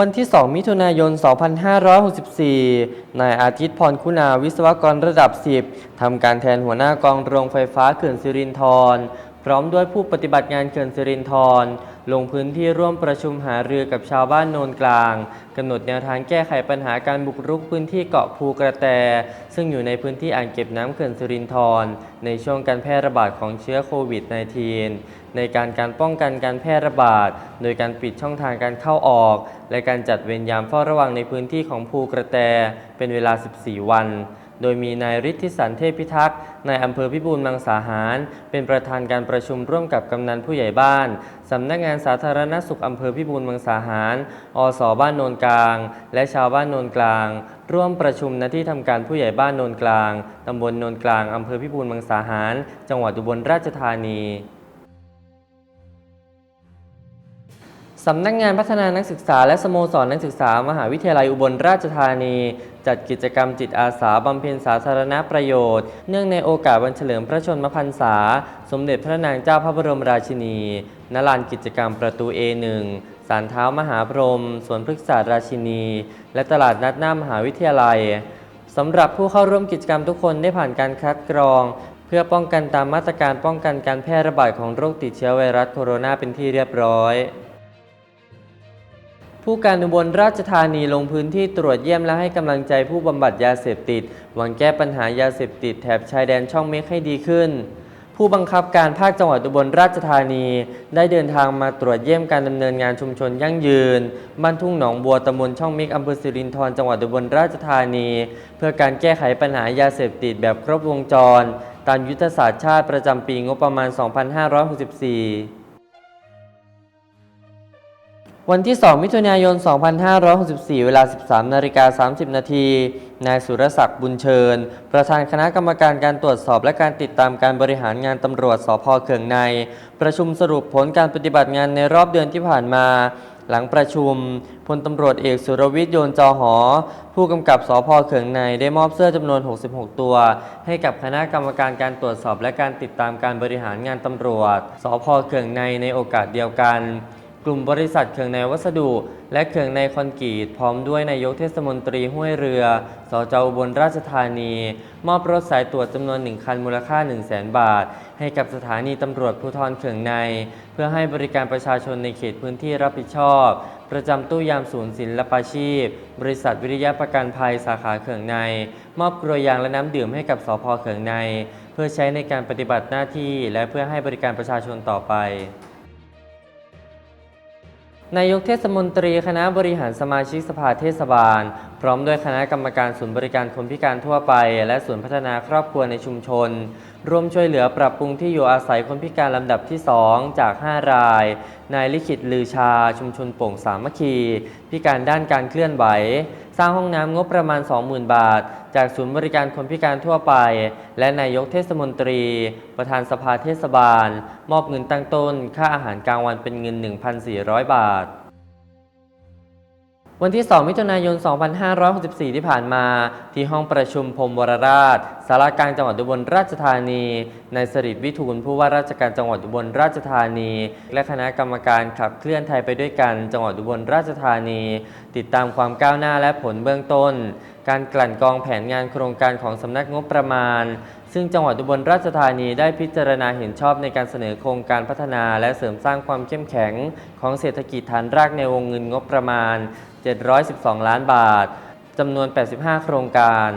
วันที่ 2 มิถุนายน 2564 นายอาทิตย์พรคุณาวิศวกรระดับ 10 ทำการแทนหัวหน้ากองโรงไฟฟ้าเขื่อนสิรินธร พร้อมด้วยผู้ปฏิบัติงานเขื่อนสิรินธรลงพื้นที่ร่วมประชุมหารือกับชาวบ้านโนนกลางกำหนดแนวทางแก้ไขปัญหาการบุกรุกพื้นที่เกาะภูกระแต ซึ่งอยู่ในพื้นที่อ่างเก็บน้ำเขื่อนสิรินธรในช่วงการแพร่ระบาดของเชื้อโควิด -19 ในการการป้องกันการแพร่ระบาด โดยการปิดช่องทางการเข้าออก และการจัดเวรยามเฝ้าระวังในพื้นที่ของภูกระแต เป็นเวลา 14 วัน โดยมีนายฤทธิสันเทพพิทักษ์นายอำเภอพิบูลมังสาหาร เป็นประธานการประชุมร่วมกับกำนันผู้ใหญ่บ้านสำนักงานสาธารณสุขอำเภอพิบูลมังสาหาร อสบ้านโนนกลาง และชาวบ้านโนนกลาง ร่วมประชุมณที่ทำการผู้ใหญ่บ้านโนนกลางตำบลโนนกลางอำเภอพิบูลมังสาหาร จังหวัดอุบลราชธานี สำนักงานพัฒนานักศึกษา และสโมสรนักศึกษา มหาวิทยาลัยอุบลราชธานี จัดกิจกรรมจิตอาสาบำเพ็ญสาธารณประโยชน์ เนื่องในโอกาสวันเฉลิมพระชนมพรรษา สมเด็จพระนางเจ้าพระบรมราชินีณลานกิจกรรมประตู A1 ศาลเท้ามหาพรหมสวนพฤกษศาสตร์ราชินี และตลาดนัดหน้ามหาวิทยาลัยสำหรับผู้เข้าร่วมกิจกรรมทุกคนได้ผ่านการคัดกรอง เพื่อป้องกันตามมาตรการป้องกันการแพร่ระบาดของโรคติดเชื้อไวรัสโคโรนาเป็นที่เรียบร้อย ผู้การอุบลราชธานีลงพื้นที่ตรวจเยี่ยมและให้กำลังใจผู้บำบัดยาเสพติด หวังแก้ปัญหายาเสพติดแถบชายแดนช่องเมฆให้ดีขึ้น ผู้บังคับการภาคจังหวัดอุบลราชธานี ได้เดินทางมาตรวจเยี่ยมการดำเนินงานชุมชนยั่งยืนบ้านทุ่งหนองบัวตำบลช่องเมฆอำเภอสิรินธรจังหวัดอุบลราชธานี เพื่อการแก้ไขปัญหายาเสพติดแบบครบวงจร ตามยุทธศาสตร์ชาติประจำปีงบประมาณ 2564 วันที่ 2 มิถุนายน 2564 เวลา 13 นาฬิกา 30 นาที นายสุรศักดิ์บุญเชิญ ประธานคณะกรรมการการตรวจสอบและการติดตามการบริหารงานตำรวจสพเขืองใน ประชุมสรุปผลการปฏิบัติงานในรอบเดือนที่ผ่านมา หลังประชุมพลตำรวจเอกสุรวิทย์โยนจอหอ ผู้กำกับสพเขืองในได้มอบเสื้อจำนวน 66 ตัว ให้กับคณะกรรมการการตรวจสอบและการติดตามการบริหารงานตำรวจสพเขืองในในโอกาสเดียวกัน กลุ่มบริษัทเครื่องในวัสดุ และเครื่องในคอนกรีต พร้อมด้วยนายกเทศมนตรีห้วยเรือ สจอุบลราชธานี มอบรถสายตรวจจำนวนหนึ่งคันมูลค่า 1 0 0 0 0แบาท ให้กับสถานีตำรวจภูธรเขื่องใน เพื่อให้บริการประชาชนในเขตพื้นที่รับผิดชอบ ประจำตู้ยามศูนย์ศิลปาชีพ บริษัทวิริยะประกันภัยสาขาเขื่องใน มอบกรวยยางและน้ำดื่มให้กับสพเขื่องใน เพื่อใช้ในการปฏิบัติหน้าที่ และเพื่อให้บริการประชาชนต่อไป นายกเทศมนตรีคณะบริหารสมาชิกสภาเทศบาล พร้อมด้วยคณะกรรมการศูนย์บริการคนพิการทั่วไป และศูนย์พัฒนาครอบครัวในชุมชน ร่วมช่วยเหลือปรับปรุงที่อยู่อาศัยคนพิการลำดับที่ 2 จาก 5 ราย นายลิขิตลือชา ชุมชนโป่งสามัคคี พิการด้านการเคลื่อนไหว สร้างห้องน้ำงบประมาณ 20,000 บาท จากศูนย์บริการคนพิการทั่วไป และนายกเทศมนตรี ประธานสภาเทศบาล มอบเงินตั้งต้น ค่าอาหารกลางวันเป็นเงิน 1,400 บาท วันที่ 2 มิถุนายน 2564 ที่ผ่านมา ที่ห้องประชุมพรมวรราชสารกลางจังหวัดอุบลราชธานีนายสริตวิทูลผู้ว่าราชการจังหวัดอุบลราชธานี และคณะกรรมการขับเคลื่อนไทยไปด้วยกันจังหวัดอุบลราชธานี ติดตามความก้าวหน้าและผลเบื้องต้น การกลั่นกรองแผนงานโครงการของสำนักงบประมาณ ซึ่งจังหวัดอุบลราชธานีได้พิจารณาเห็นชอบในการเสนอโครงการพัฒนาและเสริมสร้างความเข้มแข็งของเศรษฐกิจฐานรากในวงเงินงบประมาณ 712 ล้านบาทจำนวน 85 โครงการ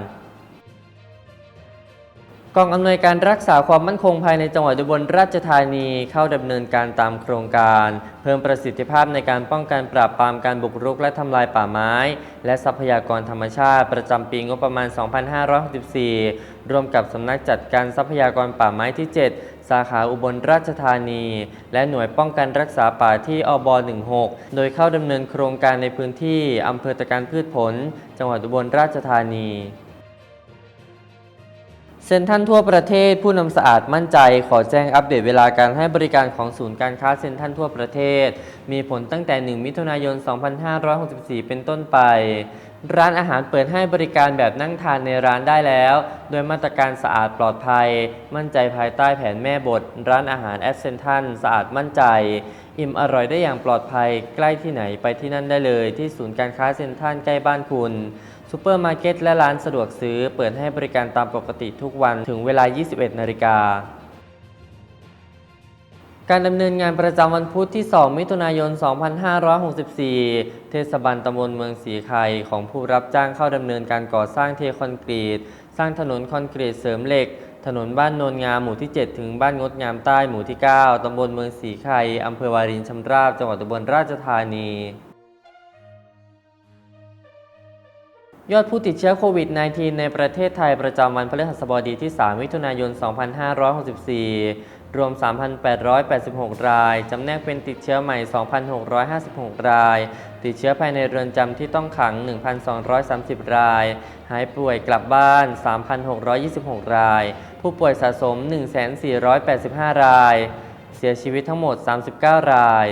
กองอำนวยการรักษาความมั่นคงภายในจังหวัดอุบลราชธานีเข้าดำเนินการตามโครงการ เพิ่มประสิทธิภาพในการป้องกันปราบปรามการบุกรุกและทำลายป่าไม้ และทรัพยากรธรรมชาติ ประจำปีงบประมาณ 2564 ร่วมกับสำนักจัดการทรัพยากรป่าไม้ที่ 7 สาขาอุบลราชธานี และหน่วยป้องกันรักษาป่าที่อบ16 โดยเข้าดำเนินโครงการในพื้นที่อำเภอตะการพืชผล จังหวัดอุบลราชธานี เซ็นทรัลทั่วประเทศผู้นำสะอาดมั่นใจ ขอแจ้งอัปเดตเวลาการให้บริการของศูนย์การค้าเซ็นทรัลทั่วประเทศ มีผลตั้งแต่ 1 มิถุนายน 2564 เป็นต้นไป ร้านอาหารเปิดให้บริการแบบนั่งทานในร้านได้แล้ว โดยมาตรการสะอาดปลอดภัย มั่นใจภายใต้แผนแม่บท ร้านอาหารแอสเซนทันสะอาดมั่นใจ อิ่มอร่อยได้อย่างปลอดภัย ใกล้ที่ไหนไปที่นั่นได้เลย ที่ศูนย์การค้าเซ็นทรัลใกล้บ้านคุณ ซูเปอร์มาร์เก็ตและร้านสะดวกซื้อเปิดให้บริการตามปกติทุกวันถึงเวลา 21 นาฬิกา การดำเนินงานประจำวันพุธที่ 2 มิถุนายน 2564 เทศบาลตำบลเมืองสีไข่ของผู้รับจ้างเข้าดำเนินการก่อสร้างเทคอนกรีต สร้างถนนคอนกรีตเสริมเหล็ก ถนนบ้านโนนงามหมู่ที่ 7 ถึงบ้านงดงามใต้หมู่ที่ 9 ตำบลเมืองสีไข่อำเภอวารินชำราบ จังหวัดอุบลราชธานี ยอดผู้ติดเชื้อโควิด -19 ในประเทศไทยประจำวันพฤหัสบดีที่ 3 มิถุนายน 2564 รวม 3,886 ราย จำแนกเป็นติดเชื้อใหม่ 2,656 ราย ติดเชื้อภายในเรือนจำที่ต้องขัง 1,230 ราย หายป่วยกลับบ้าน 3,626 ราย ผู้ป่วยสะสม 1,485 ราย เสียชีวิตทั้งหมด 39 ราย